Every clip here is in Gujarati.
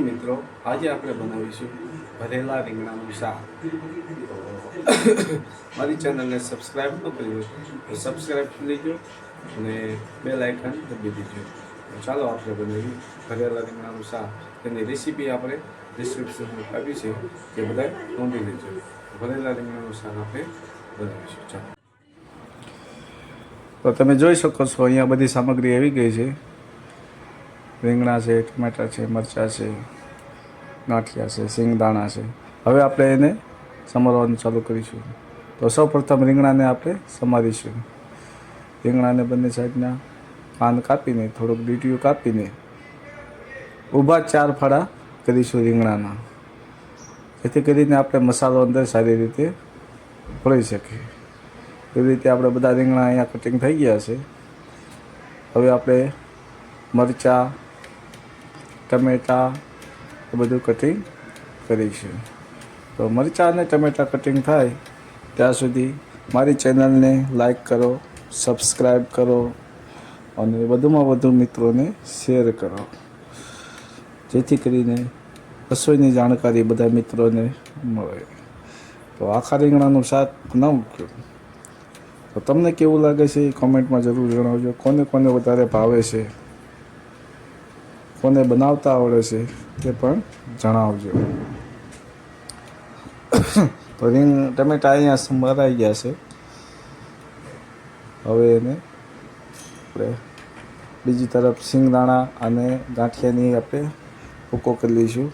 મિત્રો, આજે આપણે બનાવીશું ભરેલા રીંગણાનું શાક. મારી ચેનલને સબસ્ક્રાઈબ ન કરી તો સબસ્ક્રાઈબ કરી દેજો અને બે લાઇકન દબી દેજો. ચાલો આપણે બનાવી ભરેલા રીંગણાનું શાક. તેની રેસીપી આપણે ડિસ્ક્રિપ્શનમાં આપી છે કે બધા નોંધી લેજો. ભરેલા રીંગણાનું શાક આપણે બનાવીશું. ચાલો. તો તમે જોઈ શકો છો, અહીંયા બધી સામગ્રી આવી ગઈ છે. રીંગણા છે, ટમેટા છે, મરચાં છે, ગાંઠિયા છે, સિંગદાણા છે. હવે આપણે એને સમારવાનું ચાલુ કરીશું. તો સૌ પ્રથમ રીંગણાને આપણે સમારીશું. રીંગણાને બંને સાઈડના પાન કાપીને, થોડુંક ડીટીયું કાપીને ઊભા ચાર ફાળા કરીશું રીંગણાના. જેથી કરીને આપણે મસાલો અંદર સારી રીતે ભળી શકીએ એવી રીતે આપણે બધા રીંગણા અહીંયા કટિંગ થઈ ગયા છે. હવે આપણે મરચાં ટમેટાં એ બધું કટિંગ કરીશું તો મરચાં અને ટમેટાં કટિંગ થાય ત્યાં સુધી મારી ચેનલને લાઈક કરો સબસ્ક્રાઈબ કરો અને વધુમાં વધુ મિત્રોને શેર કરો. જેથી કરીને રસોઈની જાણકારી બધા મિત્રોને મળે. તો આખા રીંગણાનું શાક મૂક્યું. તો તમને કેવું લાગે છે એ કોમેન્ટમાં જરૂર જણાવજો. કોને કોને વધારે ભાવે છે? કોને બનાવતા આવડે છે તે પણ જણાવજો. તો રીંગ ટમેટા અહીંયા મરાઈ ગયા છે. હવે એને આપણે બીજી તરફ સિંગદાણા અને ગાંઠિયાની આપણે ભૂકો કરી લઈશું.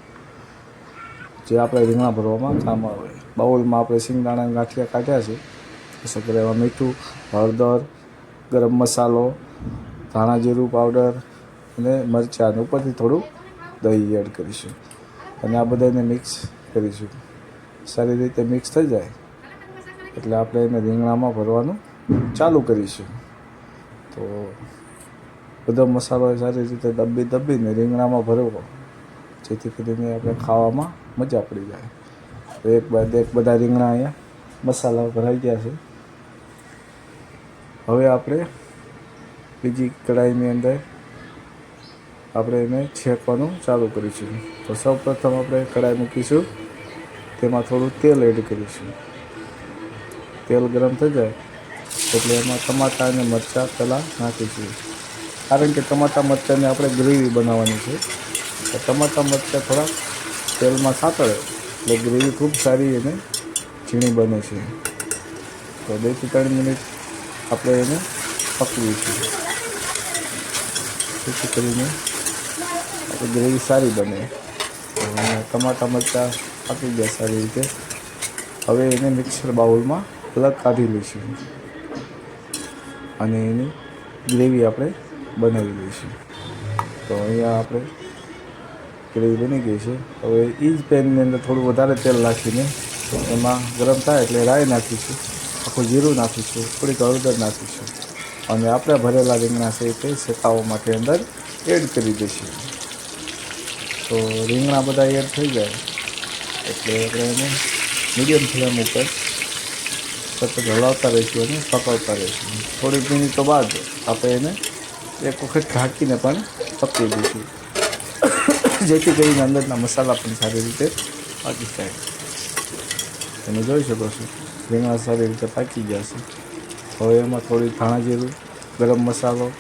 જે આપણે રીંગણા ભરવામાં કામ આવે. બાઉલમાં આપણે સિંગદાણા ગાંઠિયા કાઢ્યા છે. એમાં મીઠું, હળદર, ગરમ મસાલો, ધાણા જીરું પાવડર અને મરચાં ઉપરથી થોડું દહીં એડ કરીશું. અને આ બધાને મિક્સ કરીશું. સારી રીતે મિક્સ થઈ જાય. એટલે આપણે એને રીંગણામાં ભરવાનું ચાલુ કરીશું. તો બધો મસાલો સારી રીતે દબી દબીને રીંગણામાં ભરવો. જેથી કરીને આપણે ખાવામાં મજા પડી જાય. તો એક બાદ એક બધા રીંગણા અહીંયા મસાલા ભરાઈ ગયા છે. હવે આપણે બીજી કઢાઈની અંદર આપણે એને છેકવાનું ચાલુ કરીશું. તો સૌ પ્રથમ આપણે કઢાઈ મૂકીશું. તેમાં થોડું તેલ એડ કરીશું. તેલ ગરમ થઈ જાય એટલે એમાં ટમાટા અને મરચાં પહેલાં નાખીશું. કારણ કે ટમાટા મરચાંને આપણે ગ્રેવી બનાવવાની છે. તો ટમાટા મરચાં થોડા તેલમાં સાતળે એટલે ગ્રેવી ખૂબ સારી અને ઝીણી બને છે. તો બેથી ત્રણ મિનિટ આપણે એને પકવીશું. જેથી કરીને આપણી ગ્રેવી સારી બને. ટમાટા મરચાં પાકી ગયા સારી રીતે. હવે એને મિક્સર બાઉલમાં અલગ કાઢી લઈશું. અને એની ગ્રેવી આપણે બનાવી લઈશું. તો અહીંયા આપણે ગ્રેવી બની ગઈ છે. હવે એ જ પેનની અંદર થોડું વધારે તેલ નાખીને એમાં ગરમ થાય એટલે રાઈ નાખીશું, આખું જીરું નાખીશું, થોડીક હળદર નાખીશું. અને આપણે ભરેલા રીંગણા છે તે શેકાવા માટે અંદર એડ કરી દઈશું. તો રીંગણા બધા એડ થઈ જાય. એટલે આપણે એને મીડિયમ ફ્લેમ ઉપર સતત હલાવતા રહીશું અને પકાવતા રહીશું. થોડીક મિનિટો બાદ આપણે એને એક વખત ઢાંકીને પણ પકવી દઈશું. જેથી કરીને અંદરના મસાલા પણ સારી રીતે પાકી જાય. તમે જોઈ શકો છો રીંગણા સારી રીતે પાકી ગયા છે. હવે એમાં થોડી ધાણા જીરું, ગરમ મસાલો,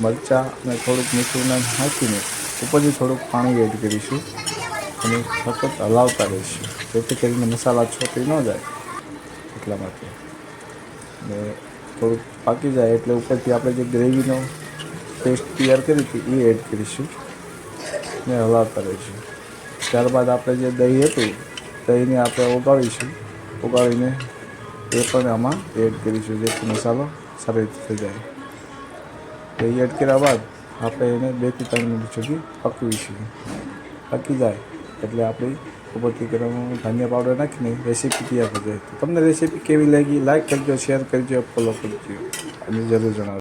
મરચાં અને થોડુંક મીઠું નાખીને ઉપરથી થોડુંક પાણી એડ કરીશું અને સતત હલાવતા રહીશું. જેથી કરીને મસાલા છોકરી ન જાય એટલા માટે. ને થોડુંક પાકી જાય એટલે ઉપરથી આપણે જે ગ્રેવીનો પેસ્ટ તૈયાર કરી હતી એ એડ કરીશું ને હલાવતા રહીશું. ત્યારબાદ આપણે જે દહીં હતું, દહીંને આપણે ઓગાળીશું. ઓગાળીને એ પણ આમાં એડ કરીશું જેથી મસાલો સારી રીતે થઈ જાય. દહીં એડ કર્યા બાદ આપણે એને બેથી ત્રણ મિનિટ સુધી પકવીશું. પકી જાય. એટલે આપણી ઉપરથી ગરમ ધાન્ય પાવડર નાખીને રેસીપી તૈયાર થઈ જાય. તમને રેસીપી કેવી લાગી? લાઈક કરજો શેર કરજો ફોલો કરજો. અને જરૂર જણાવજો.